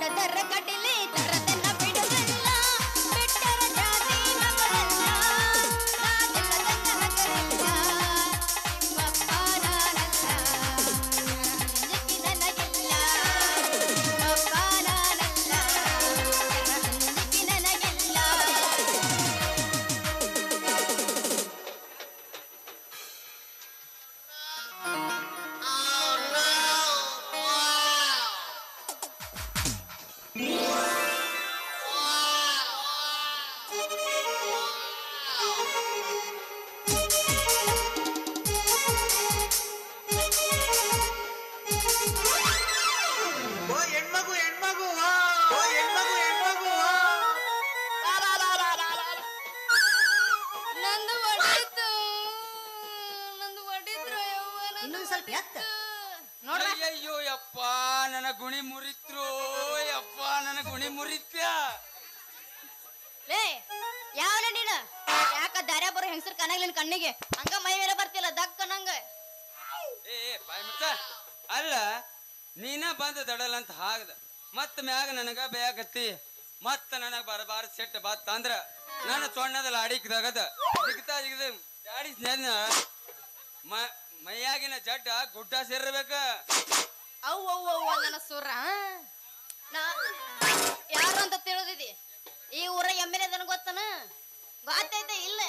de terreno. ಮುರಿತ್ಯ? ಲೇ ಯಾವ ನೀನು? ಯಾಕ ದಾರ್ಯ ಬರೋ ಹೆಂಗಸರ್ ಕನಾಗ್ಲಿನ ಕಣ್ಣಿಗೆ? ಹಂಗ ಮೈ ಮೇಲೆ ಬರ್ತಿಲ್ಲ ದಕ್ಕ ನಂಗ. ಏ ಬಾಯ್ ಮುಚ್ಚ. ಅಲ್ಲ ನೀನ ಬಂದ ದಡಲ್ ಅಂತ ಹಾಗದ. ಮತ್ತ ಮ್ಯಾಗ ನನಗ ಬೇಯಾಕತ್ತಿ. ಮತ್ತ ನನಗ ಬರಬಾರ ಸೆಟ್ ಬಾತ್ ಅಂದ್ರ ನನ್ನ ಸೊಣ್ಣದ ಲಾಡಿಕ್ದಾಗದ ಜಿಗ್ತಾ ಜಿಗದ ಸ್ನೇಹ ಮ ಮೈಯಾಗಿನ ಜಡ್ಡ ಗುಡ್ಡ ಸೇರ್ಬೇಕ ಅವ್ ಅವ್ ಅವ್ ನನ್ನ ಸುರ ನಾ ಯಾರು ಅಂತ ತಿಳಿದಿದಿ? ಈ ಊರ ಎಂ ಎಲ್ ಎದನ್ ಗೊತ್ತನ? ಗೊತ್ತೈತೆ ಇಲ್ಲ.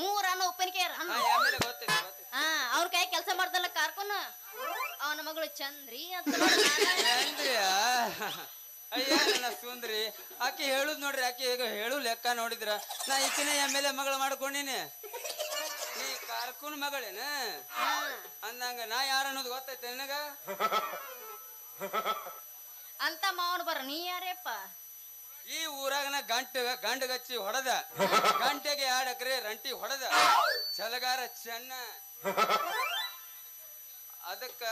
ಮೂರ ಅನ್ನೋ ಉಪ್ಪಿನಕಾಯಿ ಹಣ್ಣು ಹಾ ಅವ್ರ ಕೈ ಕೆಲಸ ಮಾಡ್ದಲ್ಲ ಕಾರ್ಕೊನ? ಅವನ ಮಗಳು ಚಂದ್ರಿ ಅಂತ? ಅಯ್ಯ ನನ್ನ ಸುಂದ್ರಿ. ಆಕೆ ಹೇಳುದ್ ನೋಡ್ರಿ ಆಕೆ ಈಗ ಹೇಳು ಲೆಕ್ಕ ನೋಡಿದ್ರ. ನಾ ಈಕಿನ ಎಂ ಎಲ್ ಎ ಮಗಳು ಮಾಡ್ಕೊಂಡಿನಿ. ನೀ ಕಾರ್ಕುನ್ ಮಗಳೇನ? ಅಂದಂಗ ನಾ ಯಾರ ಅನ್ನೋದು ಗೊತ್ತೈತೆ ನಿನಗ? ಅಂತ ಮಾವನ್ ಬರ ನೀ ಯಾರೇಪ್ಪ? ಈ ಊರಾಗನ ಗಂಟ ಗಂಟ ಗಂಡಗಚ್ಚಿ ಹೊಡೆದ. ಗಂಟೆಗೆ ಎರಡು ಎಕರೆ ರಂಟಿ ಹೊಡೆದ. ಚಲಗಾರ ಚೆನ್ನ. ಅದಕ್ಕ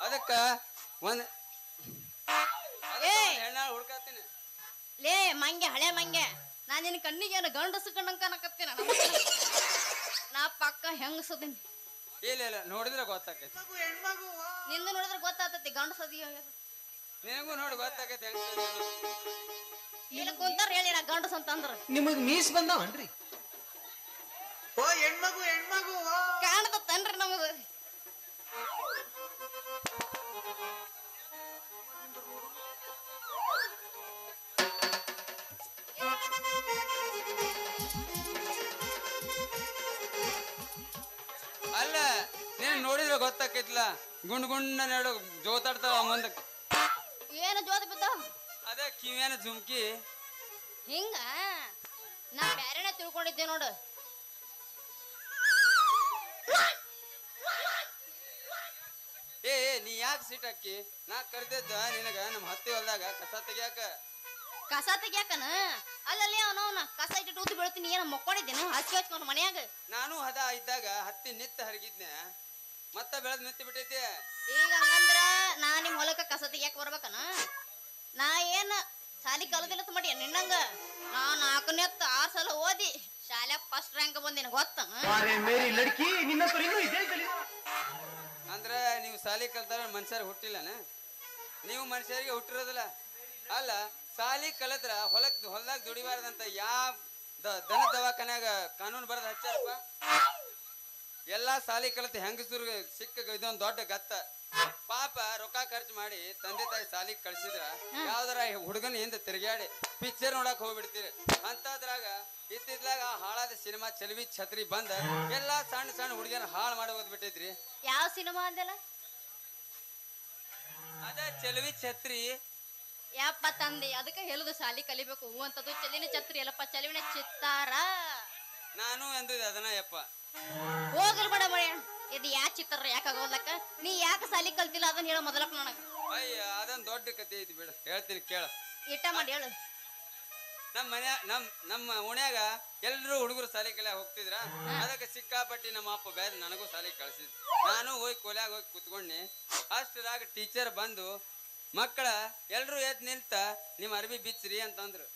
ಅದಕ್ಕ ಒಂದ್ ಏ! ಹೆಣ್ಣ ಹುಡ್ಕಾತೀನಿ ಲೇ ಮಂಗೆ ಹಳೆ ಮಂಗೆ. ನಾ ನಿನ್ ಕಣ್ಣಿಗೆ ಏನು ಗಂಡಸು ಕಣ್ಣಂಗ ಕನಕತ್ತೀನ ನಾ ಪಕ್ಕ ಹೆಂಗಸದೀನಿ. ಇಲ್ಲ ಇಲ್ಲ ನೋಡಿದ್ರೆ ಗೊತ್ತಾಕೈತಿ ನಿಂದ ನೋಡಿದ್ರೆ ಗೊತ್ತಾಗ್ತೈತಿ ಗಂಡಸದಿ ನಿನಗೂ ನೋಡಿ ಗೊತ್ತಾಕೈತಿ ಇಲ್ಲಿ ಕುಂತಾರ ಹೇಳಿ ನಾ ಗಂಡಸ ಅಂತಂದ್ರ ನಿಮಗ್ ಮೀಸ್ ಬಂದಾವನ್ರಿ? ಓ ಹೆಣ್ಮಗು ಹೆಣ್ಮಗು ಕಾಣತತ್ತನ್ರಿ ನಮದು ನೋಡಿದ್ರೆ ಗುಂಡ್ ಗುಂಡ್ ನಡು ಜೋತಾಡ್ತಾವ ಮುಂದೆ. ಏನು ಜೋತ ಬಿತ್ತ ಅದೇ ಕಿವಿಯನ ಜುಮ್ಕಿ ಹಿಂಗ? ನಾ ಬ್ಯಾರೆನ ತಿಳ್ಕೊಂಡಿದ್ದೆ ನೋಡು. ಏ ಏ, ನೀ ಯಾಕೆ ಸೀಟ್ ಹಾಕಿ? ನಾ ಕರ್ದಿದ್ದ ನಿನಗ ನಮ್ಮ ಹತ್ತಿ ಹೊಲ್ದಾಗ ಕಸ ತೆಗಿಯಾಕ. ಕಸ ತೆಗಿಯಾಕನ? ಅಲ್ಲಲ್ಲಿ ಅವನವನ ಕಸ ಇಟ್ಟು ಊದಿ ಬೀಳ್ತೀನಿ ಏನ ಮಕ್ಕೊಂಡಿದ್ದೇನು? ಹಚ್ಚಿ ಹಚ್ಕೊಂಡು ಮನ್ಯಾಗ. ನಾನು ಹದ ಇದ್ದಾಗ ಹತ್ತಿ ನಿತ್ತ ಹರಗಿದ್ನೆ ಮತ್ತ ಬೆಳೆದ್ ನಿಂತು ಬಿಟ್ಟೈತಿ? ಈಗ ಹಂಗಂದ್ರ ನಾ ನಿಮ್ ಹೊಲಕ್ಕ ಕಸ ತೆಗಿಯಕ್ ಬರ್ಬೇಕನ? ನಾ ಏನ್ ಸಾಲಿ ಕಲದಿಲ್ಲ ಮಾಡಿ ನಿನ್ನಂಗ? ನಾ ನಾಲ್ಕನೇತ್ ಆರ್ ಸಲ ಓದಿ ಶಾಲೆ ಫಸ್ಟ್ ರ್ಯಾಂಕ್ ಬಂದಿನ ಗೊತ್ತ? ಅರೆ ಮೇರಿ ಲಡ್ಕಿ ನಿನ್ನ ಹತ್ರ ಇನ್ನೂ ಇದೇ ತಲೆ ಅಂದ್ರ ನೀವು ಶಾಲಿ ಕಲ್ತಾರ ಮನುಷ್ಯರ್ ಹುಟ್ಟಿಲ್ಲನ? ನೀವು ಮನುಷ್ಯರಿಗೆ ಹುಟ್ಟಿರೋದಿಲ್ಲ. ಅಲ್ಲ ಶಾಲಿ ಕಲದ್ರ ಹೊಲಕ್ ಹೊಲದಾಗ ದುಡಿಬಾರ್ದಂತ ಯಾವ ದನ ದವಾಖಾನ್ಯಾಗ ಕಾನೂನು ಬರದ ಹಚ್ಚಾರಪ್ಪ ಎಲ್ಲಾ ಸಾಲಿ ಕಲಿತು ಹೆಂಗಸರು ಸಿಕ್ಕ ಇದೊಂದು ದೊಡ್ಡ ಗತ್ತ. ಪಾಪ ರೊಕ್ಕ ಖರ್ಚು ಮಾಡಿ ತಂದೆ ತಾಯಿ ಸಾಲಿಗೆ ಕಳ್ಸಿದ್ರ ಯಾವ್ದಾರ ಹುಡುಗನ ಹಿಂದೆ ತಿರುಗಾಡಿ ಪಿಕ್ಚರ್ ನೋಡಕ್ ಹೋಗ್ಬಿಡ್ತೀರಿ. ಅಂತದ್ರಾಗ ಇತ್ತಿದ್ಲಾಗ ಹಾಳಾದ ಸಿನಿಮಾ ಚಲವಿ ಛತ್ರಿ ಬಂದ ಎಲ್ಲಾ ಸಣ್ಣ ಸಣ್ಣ ಹುಡುಗಿಯರ ಹಾಳು ಮಾಡಿ ಓದ್ಬಿಟ್ಟೈತ್ರಿ ಯಾವ ಸಿನಿಮಾ ಅಂದಲ್ಲ? ಅದ ಚಲವಿ ಛತ್ರಿ. ಯಪ್ಪ ತಂದೆ ಅದಕ್ಕೆ ಹೇಳುದು ಶಾಲಿ ಕಲಿಬೇಕು ಹೂ ಅಂತದ್ದು ಚಲಿನ ಛತ್ರಿ. ಅಲ್ಲಪ್ಪ ಚಲಿವಿನ ಚಿತ್ತಾರ. ನಾನು ಎಂದಿದೆ ಅದನ್ನ ಯಪ್ಪ. ಹೋಗಲ್ ಬೇಡ ಮಳೆ ಇದು ಯಾ ಚಿತ್ರ ಯಾಕೆ ಆಗೋದ್ಲಕ್ಕ ನೀ ಯಾಕೆ ಸಾಲಿ ಕಲ್ತಿಲ್ಲ? ಅದನ್ನ ಹೇಳೋ ಮೊದಲಕ್ ನನಗ. ಅಯ್ಯ ಅದೊಂದ್ ದೊಡ್ಡ ಕತೆ ಐತಿ ಬಿಡು. ಹೇಳ್ತೀನಿ ಕೇಳ. ಇಟ್ಟ ಮಾಡಿ ಹೇಳು. ನಮ್ಮ ಮನೆ ನಮ್ ನಮ್ಮ ಓಣ್ಯಾಗ ಎಲ್ರು ಹುಡುಗರು ಸಾಲಿ ಕಲಿಯ ಹೋಗ್ತಿದ್ರ? ಅದಕ್ಕೆ ಸಿಕ್ಕಾಪಟ್ಟಿ ನಮ್ಮ ಅಪ್ಪ ಬೇರೆ ನನಗೂ ಸಾಲಿ ಕಳ್ಸಿದ್ ನಾನು ಹೋಗಿ ಕೊಲ್ಯಾಗ ಹೋಗಿ ಕುತ್ಕೊಂಡಿ. ಅಷ್ಟರಾಗ ಟೀಚರ್ ಬಂದು ಮಕ್ಕಳ ಎಲ್ರು ಎದ್ ನಿಂತ ನಿಮ್ಮ ಅರ್ಬಿ ಬಿಚ್ಚ್ರಿ ಅಂತಂದ್ರು.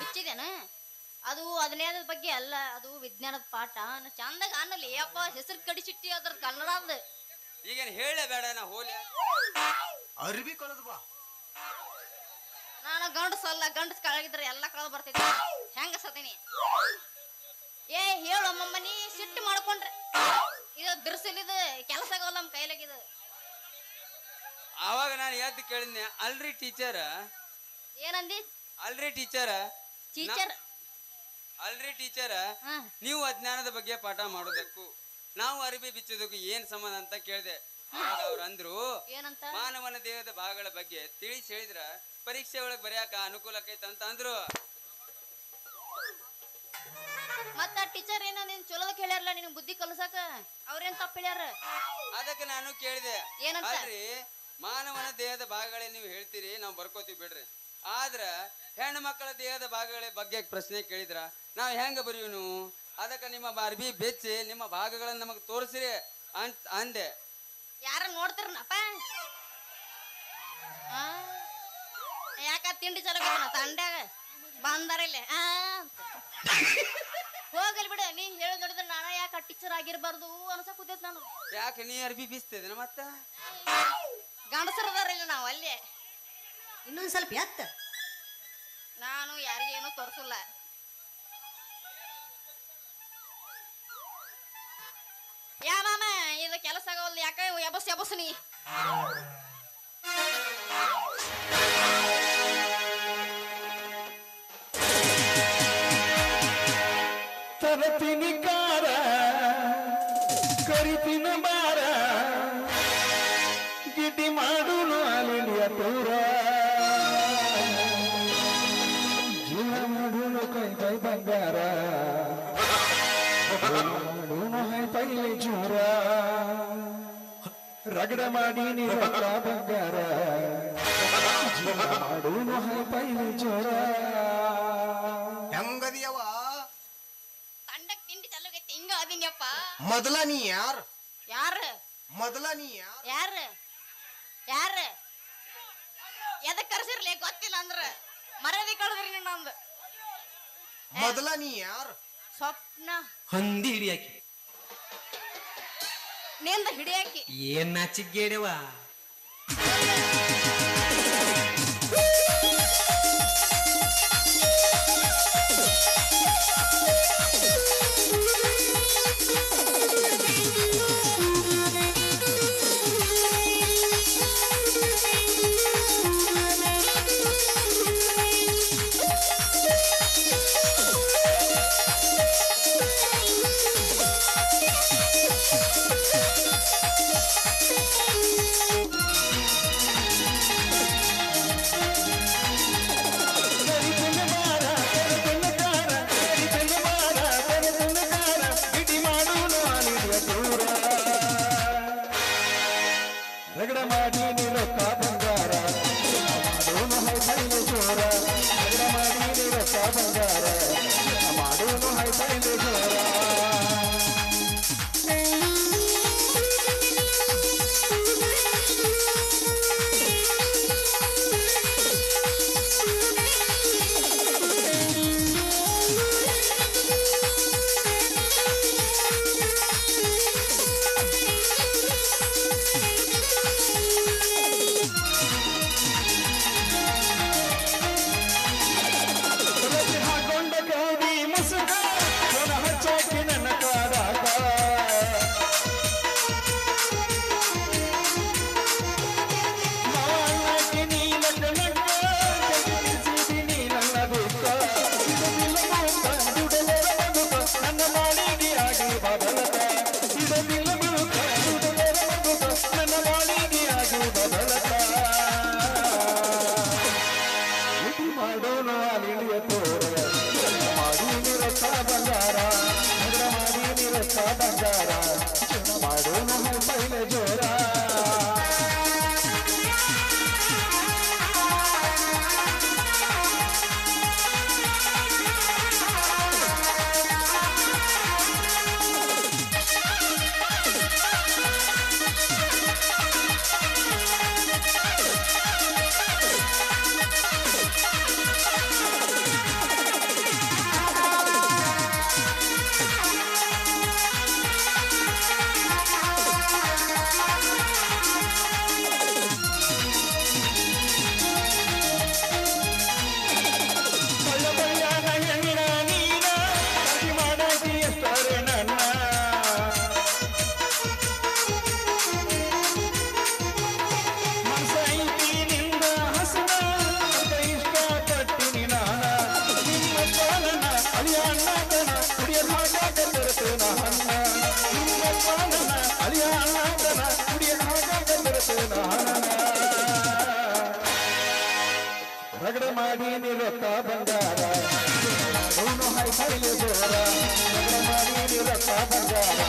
ಬಿಚ್ಚಿದೇನ ಅದು ಹದಿನೈದರ ಬಗ್ಗೆ ಅಲ್ಲ ಅದು ವಿಜ್ಞಾನದ ಪಾಠ. ನ ಚಂದಾಗ ಅನ್ನಲಿ ಅಪ್ಪ ಹೆಸರು ಕಡಿಸಿಟ್ಟಿ ಅದ್ರ ಕನ್ನಡದ ಈಗೇನು ಹೇಳೇ ಬೇಡ ನಾ ಹೋಲಿ. ಅರ್ಬಿ ಕಳೆದು ಬಾ. ನಾನು ಗಂಡಸಲ್ಲ ಗಂಡಸ್ ಕಳಗಿದ್ರೆ ಎಲ್ಲ ಕಳೆದು ಬರ್ತೈತಿ. ಹೆಂಗ ಸತೀನಿ ಏ ಹೇಳು ಅಮ್ಮಮ್ಮ ನೀ ಸಿಟ್ಟು ಮಾಡ್ಕೊಂಡ್ರೆ. ಇದು ಬಿರ್ಸಲಿದು ಕೆಲಸ ಆಗೋಲ್ಲ ನಮ್ಮ ಕೈಲಾಗಿದು ಆವಾಗ ನಾನು ಎದ್ದು ಕೇಳಿದ್ನೆ ಅಲ್ರಿ ಟೀಚರ್ ಏನಂದಿ? ಅಲ್ರಿ ಟೀಚರ್ ಟೀಚರ್ ಅಲ್ರಿ ಟೀಚರ್? ನೀವು ಅಜ್ಞಾನದ ಬಗ್ಗೆ ಪಾಠ ಮಾಡೋದಕ್ಕೂ ನಾವು ಅರಿವಿ ಬಿಚ್ಚೋದಕ್ಕೂ ಏನ್ ಸಂಬಂಧ ಅಂತ ಕೇಳಿದೆ. ಅವ್ರು ಅಂದ್ರು ಮಾನವನ ದೇಹದ ಭಾಗಗಳ ಬಗ್ಗೆ ತಿಳಿಸಿ ಹೇಳಿದ್ರ ಪರೀಕ್ಷೆ ಒಳಗ್ ಬರೆಯಾಕ ಅನುಕೂಲ ಆಕೈತ ಅಂತ ಅಂದ್ರು. ಮತ್ತ ಟೀಚರ್ ಏನ ನಿನ್ ಚಲೋ ಕೇಳ್ಯಾರಲ್ಲ ನಿನ್ ಬುದ್ಧಿ ಕಲಸಾಕ? ಅವ್ರೇನ್ ತಪ್ಪ ಹೇಳ್ಯಾರ? ಅದಕ್ಕೆ ನಾನು ಕೇಳಿದೆ? ಅಲ್ರಿ ಮಾನವನ ದೇಹದ ಭಾಗಗಳೇ ನೀವು ಹೇಳ್ತೀರಿ ನಾವು ಬರ್ಕೋತೀವಿ ಬಿಡ್ರಿ. ಆದ್ರ ಹೆಣ್ಣು ಮಕ್ಕಳ ದೇಹದ ಭಾಗಗಳ ಬಗ್ಗೆ ಪ್ರಶ್ನೆ ಕೇಳಿದ್ರ. ನಾವು ಹೆಂಗ ನೀವು ಅದಕ್ಕೆ ನಿಮ್ಮ ಬಾರ್ಬಿ ಬೆಚ್ಚಿ ನಿಮ್ಮ ಭಾಗಗಳನ್ನ ನಮಗೆ ತೋರಿಸಿರಿ ಅಂತ ಅಂದೆ. ಯಾರ ನೋಡ್ತಾರನಪ್ಪ? ಯಾಕ ತಿಂಡಿ ಚಲೋ ತಂಡ್ಯಾಗ? ಬಂದಾರಿಲ್ಲ ಹೋಗಲಿ ಆ? ಅಂತ. ಹೋಗಲ್ ಬಿಡು ನೀ ಹೇಳಿ ನೋಡಿದ್ರೆ ನಾನು ಯಾಕೆ ಟೀಚರ್ ಆಗಿರ್ಬಾರ್ದು ಅನ್ಸಕ್ ಕೂತೈತ್ ನಾನು. ಯಾಕೆ ನೀ ಅರ್ಬಿ ಬೀಸ್ತಿದ್ದೇನ ಮತ್ತ? ಗಂಡಸರದಾರಿಲ್ಲ ನಾವು ಅಲ್ಲೇ. ಇನ್ನೊಂದ್ ಸ್ವಲ್ಪ ಎತ್ತ. ನಾನು ಯಾರಿಗೇನು ತೋರ್ಸಲ್ಲ. ಯಾ ಮಾಮ ಇದು ಕೆಲಸ ಆಗೋಲ್ಲ ಯಾಕ? ಎಬಸ್ ಎಬಸ್ ನೀ. ತರತಿನಿ ಕಾರ ಕರಿತಿನ ಬಾರ ಪೈಲಿ ಜೂರ ರಗಡ ಮಾಡಿ ನಿರಕ ಬಂಗಾರ. ಜೀವ ಮಾಡುನು ಹೈ ಪೈಲಿ ಜೋರ ಹೆಂಗದಿಯವ ತಂಡಕ್ ತಿಂಡಿ ಚಲೋಗೈತಿ ಹಿಂಗ ಅದಿನ್ಯಪ್ಪ ಮೊದಲ ನೀ ಯಾರು? ಯಾರ? ಮೊದಲ ನೀ ಯಾರು? ಯಾರ? ಯಾರ? ಎದಕ್ ಕರ್ಸಿರ್ಲಿ ಗೊತ್ತಿಲ್ಲ ಅಂದ್ರ. ಮರ್ಯಾದೆ ಕಳೆದ್ರಿ ನಂದು ಮೊದಲ ನೀ ಯಾರು? ಸ್ವಪ್ನ. ಹಂದಿ ಹಿಡಿಯಾಕಿ ನಿಂದ ಹಿಡಿಯಾಕಿ. ಏನ್ ನಾಚಿಗೇಡವ bandeira. ಮಾಡಿ ನಿರತ್ತ ಬಂಗಾರ. ಹೈ ಹೈಲಿ ಜೋರ ಮಾಡಿ ನಿರತ್ತ ಬಂಗಾರ.